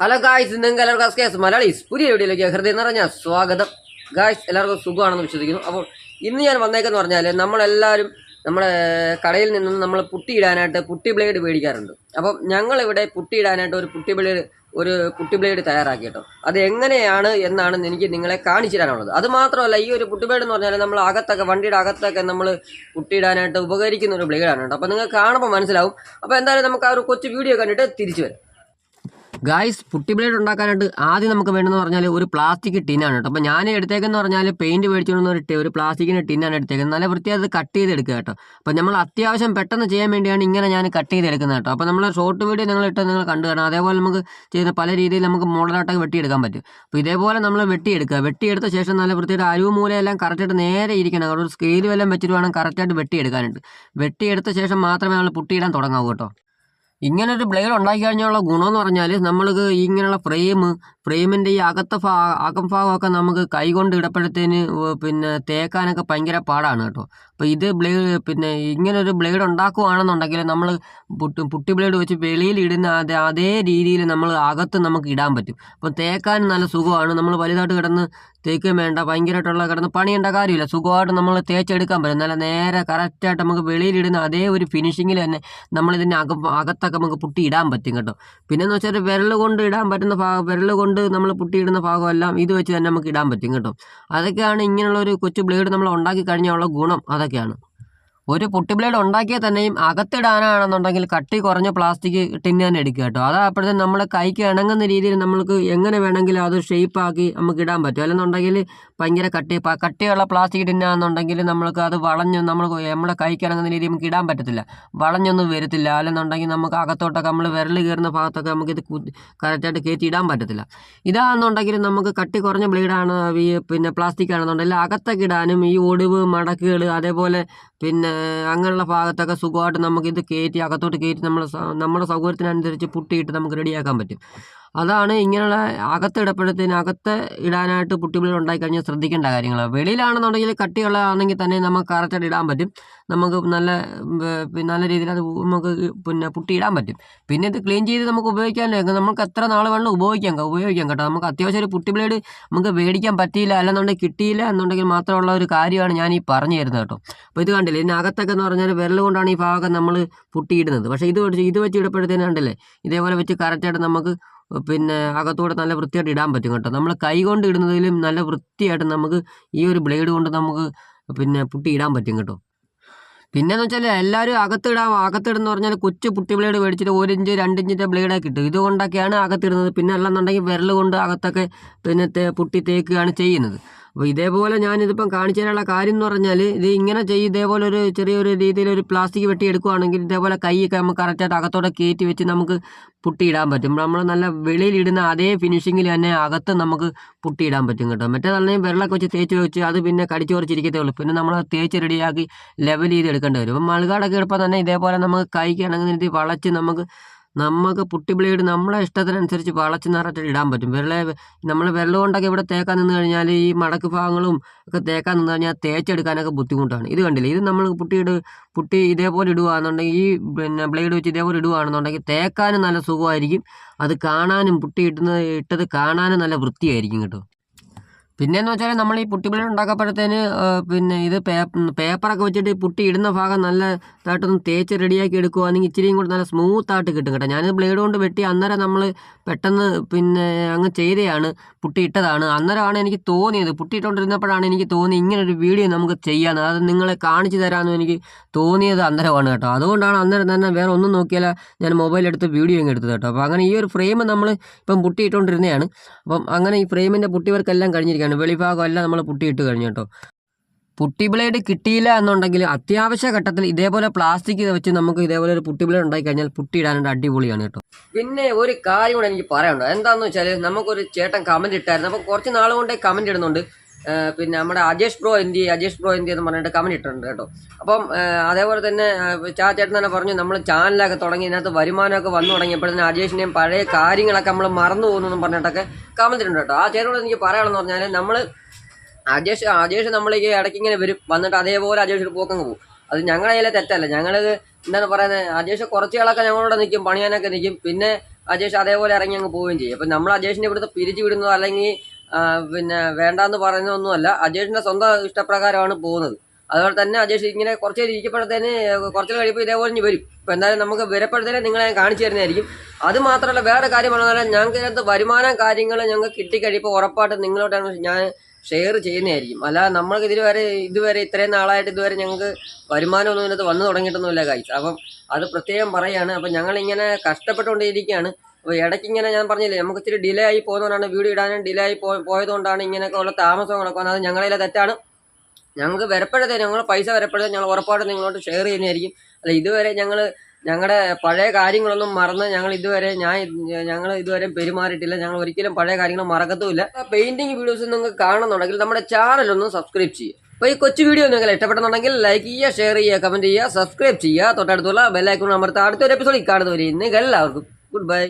Hello guys നിങ്ങൾക്ക് എല്ലാവർക്കും അസ്കേസ് മലയാളീസ് പുതിയ വീഡിയോയിലേക്ക് ഹൃദയം നിറഞ്ഞ സ്വാഗതം. ഗായ്സ് എല്ലാവർക്കും സുഖമാണെന്ന് വിശ്വസിക്കുന്നു. അപ്പോൾ ഇന്ന് ഞാൻ വന്നേക്കെന്ന് പറഞ്ഞാൽ നമ്മളെല്ലാവരും നമ്മുടെ കടയിൽ നിന്നും നമ്മൾ പുട്ടിയിടാനായിട്ട് പുട്ടി ബ്ലേഡ് മേടിക്കാറുണ്ട്. അപ്പം ഞങ്ങളിവിടെ പുട്ടിയിടാനായിട്ട് ഒരു പുട്ടി ബ്ലേഡ് ഒരു പുട്ടി ബ്ലേഡ് തയ്യാറാക്കി കേട്ടോ. അത് എങ്ങനെയാണ് എന്നാണ് എനിക്ക് നിങ്ങളെ കാണിച്ചു തരാനുള്ളത്. അത് മാത്രമല്ല ഈ ഒരു പുട്ടി ബ്ലേഡ് എന്ന് പറഞ്ഞാൽ നമ്മൾ അകത്തൊക്കെ വണ്ടിയുടെ അകത്തൊക്കെ നമ്മൾ പുട്ടിയിടാനായിട്ട് ഉപകരിക്കുന്ന ഒരു ബ്ലേഡാണ് കേട്ടോ. അപ്പോൾ നിങ്ങൾക്ക് കാണുമ്പോൾ മനസ്സിലാവും. അപ്പോൾ എന്തായാലും നമുക്ക് ആ ഒരു കൊച്ചു വീഡിയോ കണ്ടിട്ട് തിരിച്ചു വരാം. ഗായ്സ് പുട്ടി ബ്ലേഡ് ഉണ്ടാക്കാനായിട്ട് ആദ്യം നമുക്ക് വേണമെന്ന് പറഞ്ഞാൽ ഒരു പ്ലാസ്റ്റിക് ടിന്നാണ് കേട്ടോ. അപ്പോൾ ഞാൻ എടുത്തേക്കെന്ന് പറഞ്ഞാൽ പെയിന്റ് മേടിച്ചുകൊണ്ട് ഒരു ഒരു പ്ലാസ്റ്റിക്കിന്റെ ടിന്നാണ് എടുത്തേക്കുന്നത്. നല്ല വൃത്തിയായത് കട്ട് ചെയ്തെടുക്കുക കേട്ടോ. അപ്പോൾ നമ്മൾ അത്യാവശ്യം പെട്ടെന്ന് ചെയ്യാൻ വേണ്ടിയാണ് ഇങ്ങനെ ഞാൻ കട്ട് ചെയ്തെടുക്കുന്നത് കേട്ടോ. അപ്പോൾ നമ്മൾ ഷോർട്ട് വീഡിയോ നിങ്ങൾ ഇട്ട് നിങ്ങൾ കണ്ടു കാണാം. അതേപോലെ നമുക്ക് ചെയ്യുന്ന പല രീതിയിൽ നമുക്ക് മോഡലായിട്ടൊക്കെ വെട്ടിയെടുക്കാൻ പറ്റും. അപ്പോൾ ഇതേപോലെ നമ്മൾ വെട്ടിയെടുക്കുക. വെട്ടിയെടുത്ത ശേഷം നല്ല വൃത്തിയുടെ അരിവ് മൂലയെല്ലാം കറക്റ്റായിട്ട് നേരെ ഇരിക്കണം. അവിടെ ഒരു സ്കെയിൽ വല്ലതും വെച്ചിട്ട് വേണം കറക്റ്റായിട്ട് വെട്ടിയെടുക്കാനായിട്ട്. വെട്ടിയെടുത്ത ശേഷം മാത്രമേ നമ്മൾ പുട്ടിയിടാൻ തുടങ്ങാവൂ കേട്ടോ. ഇങ്ങനെ ഒരു ബ്ലേഡ് ഉണ്ടാക്കി കഴിഞ്ഞുള്ള ഗുണമെന്ന് പറഞ്ഞാൽ നമ്മൾക്ക് ഇങ്ങനെയുള്ള ഫ്രെയിം ഫ്രെയിമിന്റെ ഈ അകത്ത ഭാ അകം ഭാഗമൊക്കെ നമുക്ക് കൈകൊണ്ട് ഇടപ്പെടുത്തേന് പിന്നെ തേക്കാനൊക്കെ ഭയങ്കര പാടാണ് കേട്ടോ. അപ്പോൾ ഇത് ബ്ലേഡ് പിന്നെ ഇങ്ങനൊരു ബ്ലേഡ് ഉണ്ടാക്കുകയാണെന്നുണ്ടെങ്കിൽ നമ്മൾ പുട്ടി പുട്ടി ബ്ലേഡ് വെച്ച് വെളിയിൽ ഇടുന്ന അതേ അതേ രീതിയിൽ നമ്മൾ അകത്ത് നമുക്ക് ഇടാൻ പറ്റും. അപ്പോൾ തേക്കാൻ നല്ല സുഖമാണ്. നമ്മൾ വലുതായിട്ട് കിടന്ന് തേക്കുകയും വേണ്ട. ഭയങ്കരമായിട്ടുള്ള കിടന്ന് പണിയേണ്ട കാര്യമില്ല. സുഖമായിട്ട് നമ്മൾ തേച്ചെടുക്കാൻ പറ്റും. നല്ല നേരെ കറക്റ്റായിട്ട് നമുക്ക് വെളിയിലിടുന്ന അതേ ഒരു ഫിനിഷിങ്ങിൽ തന്നെ നമ്മളിതിന്റെ അകം അകത്തൊക്കെ നമുക്ക് പുട്ടി ഇടാൻ പറ്റും കേട്ടോ. പിന്നെന്ന് വെച്ചാൽ വിരൽ കൊണ്ട് ഇടാൻ പറ്റുന്ന ഭാഗം വിരൽ കൊണ്ട് നമ്മൾ പുട്ടിയിടുന്ന ഭാഗമെല്ലാം ഇത് വെച്ച് തന്നെ നമുക്ക് ഇടാൻ പറ്റും കേട്ടോ. അതൊക്കെയാണ് ഇങ്ങനെയുള്ള ഒരു കൊച്ചു ബ്ലേഡ് നമ്മൾ ഉണ്ടാക്കി കഴിഞ്ഞുള്ള ഗുണം അതൊക്കെയാണ്. ഒരു പുട്ടി ബ്ലേഡ് ഉണ്ടാക്കിയാൽ തന്നെയും അകത്തിടാനാണെന്നുണ്ടെങ്കിൽ കട്ടി കുറഞ്ഞ പ്ലാസ്റ്റിക് ടിന്ന് തന്നെ എടുക്കുക കേട്ടോ. അതാ അപ്പോഴത്തെ നമ്മുടെ കൈക്ക് ഇണങ്ങുന്ന രീതിയിൽ നമ്മൾക്ക് എങ്ങനെ വേണമെങ്കിലും അത് ഷേപ്പാക്കി നമുക്ക് ഇടാൻ പറ്റും. അല്ലെന്നുണ്ടെങ്കിൽ ഭയങ്കര കട്ടി കട്ടിയുള്ള പ്ലാസ്റ്റിക് ടിന്നാണെന്നുണ്ടെങ്കിൽ നമ്മൾക്ക് അത് വളഞ്ഞ് നമ്മൾ നമ്മുടെ കൈക്ക് ഇണങ്ങുന്ന രീതിയിൽ നമുക്ക് ഇടാൻ പറ്റത്തില്ല. വളഞ്ഞൊന്നും വരത്തില്ല. അല്ലെന്നുണ്ടെങ്കിൽ നമുക്ക് അകത്തോട്ടൊക്കെ നമ്മൾ വിരൽ കയറുന്ന ഭാഗത്തൊക്കെ നമുക്കിത് കറക്റ്റായിട്ട് കയറ്റി ഇടാൻ പറ്റത്തില്ല. ഇതാണെന്നുണ്ടെങ്കിൽ നമുക്ക് കട്ടി കുറഞ്ഞ ബ്ലേഡാണ് ഈ പിന്നെ പ്ലാസ്റ്റിക് ആണെന്നുണ്ടെങ്കിൽ അകത്തൊക്കെ ഇടാനും ഈ ഒടിവ് മടക്കുകൾ അതേപോലെ പിന്നെ അങ്ങനെയുള്ള ഭാഗത്തൊക്കെ സുഖമായിട്ട് നമുക്കിത് കയറ്റി അകത്തോട്ട് കയറ്റി നമ്മൾ നമ്മുടെ സൗകര്യത്തിനനുസരിച്ച് പുട്ടിയിട്ട് നമുക്ക് റെഡിയാക്കാൻ പറ്റും. അതാണ് ഇങ്ങനെയുള്ള അകത്ത് ഇടപ്പെടുത്തിന് അകത്ത് ഇടാനായിട്ട് പുട്ടിപ്പിള്ളി ഉണ്ടായി കഴിഞ്ഞാൽ ശ്രദ്ധിക്കേണ്ട കാര്യങ്ങൾ. വെളിയിലാണെന്നുണ്ടെങ്കിൽ കട്ടിയുള്ളതാണെങ്കിൽ തന്നെ നമുക്ക് കറക്റ്റായിട്ട് ഇടാൻ പറ്റും. നമുക്ക് നല്ല നല്ല രീതിയിൽ അത് നമുക്ക് പിന്നെ പുട്ടി ഇടാൻ പറ്റും. പിന്നെ ഇത് ക്ലീൻ ചെയ്ത് നമുക്ക് ഉപയോഗിക്കാൻ നമുക്ക് എത്ര നാൾ വേണം ഉപയോഗിക്കാം ഉപയോഗിക്കാം കേട്ടോ. നമുക്ക് അത്യാവശ്യം ഒരു പുട്ടി ബ്ലേഡ് നമുക്ക് മേടിക്കാൻ പറ്റിയില്ല. അല്ലെന്നുണ്ടെങ്കിൽ കിട്ടിയില്ല എന്നുണ്ടെങ്കിൽ മാത്രമുള്ള ഒരു കാര്യമാണ് ഞാൻ ഈ പറഞ്ഞു തരുന്നത് കേട്ടോ. അപ്പോൾ ഇത് കണ്ടില്ലേ? ഇതിനകത്തൊക്കെ എന്ന് പറഞ്ഞാൽ വിരൽ കൊണ്ടാണ് ഈ ഭാഗം നമ്മൾ പുട്ടിയിടുന്നത്. പക്ഷേ ഇത് ഇത് വെച്ച് ഇടപ്പെടുത്തേന് കണ്ടില്ലേ? ഇതേപോലെ വെച്ച് കറക്റ്റായിട്ട് നമുക്ക് പിന്നെ അകത്തൂടെ നല്ല വൃത്തിയായിട്ട് ഇടാൻ പറ്റും കേട്ടോ. നമ്മൾ കൈ കൊണ്ട് ഇടുന്നതിലും നല്ല വൃത്തിയായിട്ട് നമുക്ക് ഈ ഒരു ബ്ലേഡ് കൊണ്ട് നമുക്ക് പിന്നെ പുട്ടി ഇടാൻ പറ്റും കേട്ടോ. പിന്നെന്ന് വെച്ചാൽ എല്ലാവരും അകത്തിടാൻ അകത്തിടുന്ന പറഞ്ഞാൽ കൊച്ചു പുട്ടി ബ്ലേഡ് മേടിച്ചിട്ട് ഒരു ഇഞ്ച് രണ്ട് ഇഞ്ചിന്റെ ബ്ലേഡൊക്കെ കിട്ടും ഇതുകൊണ്ടൊക്കെയാണ് അകത്തിടുന്നത് പിന്നെ അല്ലെന്നുണ്ടെങ്കിൽ വിരൽ കൊണ്ട് അകത്തൊക്കെ പിന്നെ പുട്ടി തേക്കുകയാണ് ചെയ്യുന്നത്. അപ്പോൾ ഇതേപോലെ ഞാനിതിപ്പം കാണിച്ചു തരാനുള്ള കാര്യം എന്ന് പറഞ്ഞാൽ ഇത് ഇങ്ങനെ ചെയ്യും ഇതേപോലെ ഒരു ചെറിയൊരു രീതിയിൽ ഒരു പ്ലാസ്റ്റിക് വെട്ടി എടുക്കുകയാണെങ്കിൽ ഇതേപോലെ കൈയൊക്കെ നമുക്ക് കറക്റ്റായിട്ട് അകത്തോടെ കയറ്റി വെച്ച് നമുക്ക് പുട്ടിയിടാൻ പറ്റും. നമ്മൾ നല്ല വെളിയിലിടുന്ന അതേ ഫിനിഷിങ്ങിൽ തന്നെ അകത്ത് നമുക്ക് പുട്ടിയിടാൻ പറ്റും കേട്ടോ. മറ്റേതാണെങ്കിൽ വെള്ളമൊക്കെ വെച്ച് തേച്ച് വെച്ച് അത് പിന്നെ കടിച്ചു കുറച്ചിരിക്കത്തേ ഉള്ളൂ. പിന്നെ നമ്മൾ തേച്ച് റെഡിയാക്കി ലെവൽ ചെയ്ത് എടുക്കേണ്ടി വരും. അപ്പം മൾകാടൊക്കെ എടുപ്പം തന്നെ ഇതേപോലെ നമുക്ക് കൈക്ക് ഇണങ്ങുന്ന രീതി വളച്ച് നമുക്ക് നമുക്ക് പുട്ടി ബ്ലേഡ് നമ്മളെ ഇഷ്ടത്തിനനുസരിച്ച് വളച്ച് നിറച്ചിട്ട് ഇടാൻ പറ്റും. വിരലെ നമ്മൾ വിരൽ കൊണ്ടൊക്കെ ഇവിടെ തേക്കാൻ നിന്ന് കഴിഞ്ഞാൽ ഈ മടക്ക് ഭാഗങ്ങളും ഒക്കെ തേക്കാൻ നിന്ന് കഴിഞ്ഞാൽ തേച്ചെടുക്കാനൊക്കെ ബുദ്ധിമുട്ടാണ്. ഇത് കണ്ടില്ലേ? ഇത് നമ്മൾ പുട്ടിയിട് പുട്ടി ഇതേപോലെ ഇടുകയാണെന്നുണ്ടെങ്കിൽ ഈ പിന്നെ ബ്ലേഡ് വെച്ച് ഇതേപോലെ ഇടുകയാണെന്നുണ്ടെങ്കിൽ തേക്കാനും നല്ല സുഖമായിരിക്കും. അത് കാണാനും പുട്ടി ഇട്ടുന്നത് ഇട്ടത് കാണാനും നല്ല വൃത്തിയായിരിക്കും കേട്ടോ. പിന്നെന്ന് വെച്ചാൽ നമ്മൾ ഈ പുട്ടി ബ്ലേഡ് ഉണ്ടാക്കപ്പോഴത്തേന് പിന്നെ ഇത് പേപ്പറൊക്കെ വെച്ചിട്ട് പുട്ടി ഇടുന്ന ഭാഗം നല്ല ഇതായിട്ടൊന്ന് തേച്ച് റെഡിയാക്കി എടുക്കുവാണെങ്കിൽ ഇച്ചിരിയും കൂടി നല്ല സ്മൂത്ത് ആയിട്ട് കിട്ടും കേട്ടോ. ഞാനിത് ബ്ലേഡ് കൊണ്ട് വെട്ടി അന്നേരം നമ്മൾ പെട്ടെന്ന് പിന്നെ അങ്ങ് ചെയ്തതാണ് പുട്ടി ഇട്ടതാണ്. അന്നേരമാണ് എനിക്ക് തോന്നിയത് പുട്ടി ഇട്ടുകൊണ്ടിരുന്നപ്പോഴാണ് എനിക്ക് തോന്നി ഇങ്ങനൊരു വീഡിയോ നമുക്ക് ചെയ്യാൻ അത് നിങ്ങളെ കാണിച്ചു തരാമെന്ന് എനിക്ക് തോന്നിയത് അന്നേരമാണ് കേട്ടോ. അതുകൊണ്ടാണ് അന്നേരം തന്നെ വേറെ ഒന്നും നോക്കിയാൽ ഞാൻ മൊബൈൽ എടുത്ത് വീഡിയോ അങ്ങ് എടുത്തത് കേട്ടോ. അപ്പോൾ അങ്ങനെ ഈ ഒരു ഫ്രെയിം നമ്മൾ ഇപ്പം പുട്ടി ഇട്ടുകൊണ്ടിരുന്നതാണ് അപ്പം അങ്ങനെ ഈ ഫ്രെയിമിന്റെ പുട്ടിവർക്കെല്ലാം കഴിഞ്ഞിരിക്കുകയാണ് വെളിഭാഗം എല്ലാം നമ്മൾ പുട്ടിയിട്ട് കഴിഞ്ഞു കേട്ടോ. പുട്ടി ബ്ലേഡ് കിട്ടിയില്ല എന്നുണ്ടെങ്കിൽ അത്യാവശ്യ ഘട്ടത്തിൽ ഇതേപോലെ പ്ലാസ്റ്റിക് വെച്ച് നമുക്ക് ഇതേപോലെ ഒരു പുട്ടി ബ്ലേഡ് ഉണ്ടാക്കി കഴിഞ്ഞാൽ പുട്ടി ഇടാനായിട്ട് അടിപൊളിയാണ് കേട്ടോ. പിന്നെ ഒരു കാര്യം കൂടെ എനിക്ക് പറയാനുണ്ട്. എന്താണെന്ന് വെച്ചാൽ നമുക്കൊരു ചേട്ടൻ കമന്റ് ഇട്ടായിരുന്നു. അപ്പോൾ കുറച്ച് നാൾ കൊണ്ടേ കമന്റ് ഇടുന്നുണ്ട്. പിന്നെ നമ്മുടെ അജേഷ് ബ്രോ എന്തി അജേഷ് ബ്രോ എന്തി എന്ന് പറഞ്ഞിട്ട് കമന്റ് ഇട്ടിട്ടുണ്ട് കേട്ടോ. അപ്പം അതേപോലെ തന്നെ ചാച്ചേട്ടൻ തന്നെ പറഞ്ഞു നമ്മൾ ചാനലൊക്കെ തുടങ്ങി ഇതിനകത്ത് വരുമാനമൊക്കെ വന്നു തുടങ്ങിയപ്പോഴത്തേന് അജേഷിനെയും പഴയ കാര്യങ്ങളൊക്കെ നമ്മൾ മറന്നു പോകുന്നു പറഞ്ഞിട്ടൊക്കെ കമന്റ് ഇട്ടുണ്ട് കേട്ടോ. ആ ചേട്ടനോട് എനിക്ക് പറയാനുള്ളതെന്ന് പറഞ്ഞാൽ നമ്മൾ അജേഷ് അജേഷ് നമ്മളേക്ക് ഇടയ്ക്ക് ഇങ്ങനെ വരും വന്നിട്ട് അതേപോലെ അജേഷ് പോക്കങ്ങ് പോകും. അത് ഞങ്ങളുടെ കയ്യിലെ തെറ്റല്ല. ഞങ്ങൾ എന്താണ് പറയുന്നത് അജേഷ് കുറച്ച് ആളൊക്കെ ഞങ്ങളോട് നിൽക്കും പണിയാനൊക്കെ നിൽക്കും പിന്നെ അജേഷ് അതേപോലെ ഇറങ്ങി അങ്ങ് പോവുകയും ചെയ്യും. അപ്പം നമ്മൾ അജേഷിനെ ഇവിടുത്തെ പിരിച്ചു വിടുന്നതോ അല്ലെങ്കിൽ പിന്നെ വേണ്ടാന്ന് പറയുന്നൊന്നുമല്ല അജേഷിന്റെ സ്വന്തം ഇഷ്ടപ്രകാരമാണ് പോകുന്നത്. അതുപോലെ തന്നെ അജേഷ് ഇങ്ങനെ കുറച്ച് നേരം ഇരിക്കപ്പോഴത്തേന് കുറച്ച് കഴിയുമ്പോൾ ഇതേപോലെ ഇനി വരും. ഇപ്പം എന്തായാലും നമുക്ക് വരപ്പോഴത്തേനെ നിങ്ങളെ കാണിച്ചു തരുന്നതായിരിക്കും. അത് മാത്രമല്ല വേറെ കാര്യം പറഞ്ഞാൽ ഞങ്ങൾക്ക് ഇതിനകത്ത് വരുമാനം കാര്യങ്ങൾ ഞങ്ങൾക്ക് കിട്ടിക്കഴിയുമ്പോൾ ഉറപ്പായിട്ട് നിങ്ങളോട്ടാണ് ഞാൻ ഷെയർ ചെയ്യുന്നതായിരിക്കും. അല്ല നമ്മൾക്ക് ഇതുവരെ ഇതുവരെ ഇത്രയും നാളായിട്ട് ഇതുവരെ ഞങ്ങൾക്ക് വരുമാനമൊന്നും ഇതിനകത്ത് വന്നു തുടങ്ങിയിട്ടൊന്നുമില്ല കാഴ്ച അപ്പം അത് പ്രത്യേകം പറയുകയാണ് അപ്പം ഞങ്ങളിങ്ങനെ കഷ്ടപ്പെട്ടുകൊണ്ടിരിക്കുകയാണ്. അപ്പോൾ ഇടയ്ക്ക് ഇങ്ങനെ ഞാൻ പറഞ്ഞില്ലേ നമുക്ക് ഇത്തിരി ഡിലേ ആയി പോകുന്നതുകൊണ്ടാണ് വീഡിയോ ഇടാനും ഡിലേ ആയി പോയതുകൊണ്ടാണ് ഇങ്ങനെയൊക്കെ ഉള്ള താമസങ്ങളൊക്കെ വന്നത്. അത് ഞങ്ങളിലെ തെറ്റാണ്. ഞങ്ങൾക്ക് വരപ്പോഴത്തെ ഞങ്ങൾ പൈസ വരപ്പോഴത്തെ ഞങ്ങൾ ഉറപ്പായിട്ട് നിങ്ങളോട് ഷെയർ ചെയ്യുന്നതായിരിക്കും. അല്ല ഇതുവരെ ഞങ്ങൾ ഞങ്ങളുടെ പഴയ കാര്യങ്ങളൊന്നും മറന്ന് ഞങ്ങൾ ഇതുവരെ ഞാൻ ഞങ്ങൾ ഇതുവരെ പെരുമാറിയിട്ടില്ല. ഞങ്ങൾ ഒരിക്കലും പഴയ കാര്യങ്ങൾ മറക്കത്തുമില്ല. പെയിന്റിങ് വീഡിയോസ് നിങ്ങൾക്ക് കാണുന്നുണ്ടെങ്കിൽ നമ്മുടെ ചാനൽ ഒന്ന് സബ്സ്ക്രൈബ് ചെയ്യുക. അപ്പോൾ ഈ കൊച്ചു വീഡിയോ നിങ്ങൾ ഇഷ്ടപ്പെടുന്നുണ്ടെങ്കിൽ ലൈക്ക് ചെയ്യുക ഷെയർ ചെയ്യുക കമന്റ് ചെയ്യുക സബ്സ്ക്രൈബ് ചെയ്യുക. തൊട്ടടുത്തുള്ള ബെല്ലൈക്കൺ അമർത്ത അടുത്തൊരു എപ്പിസോഡിൽ കാണുന്നവരെ നിങ്ങൾക്ക് എല്ലാവർക്കും ഗുഡ് ബൈ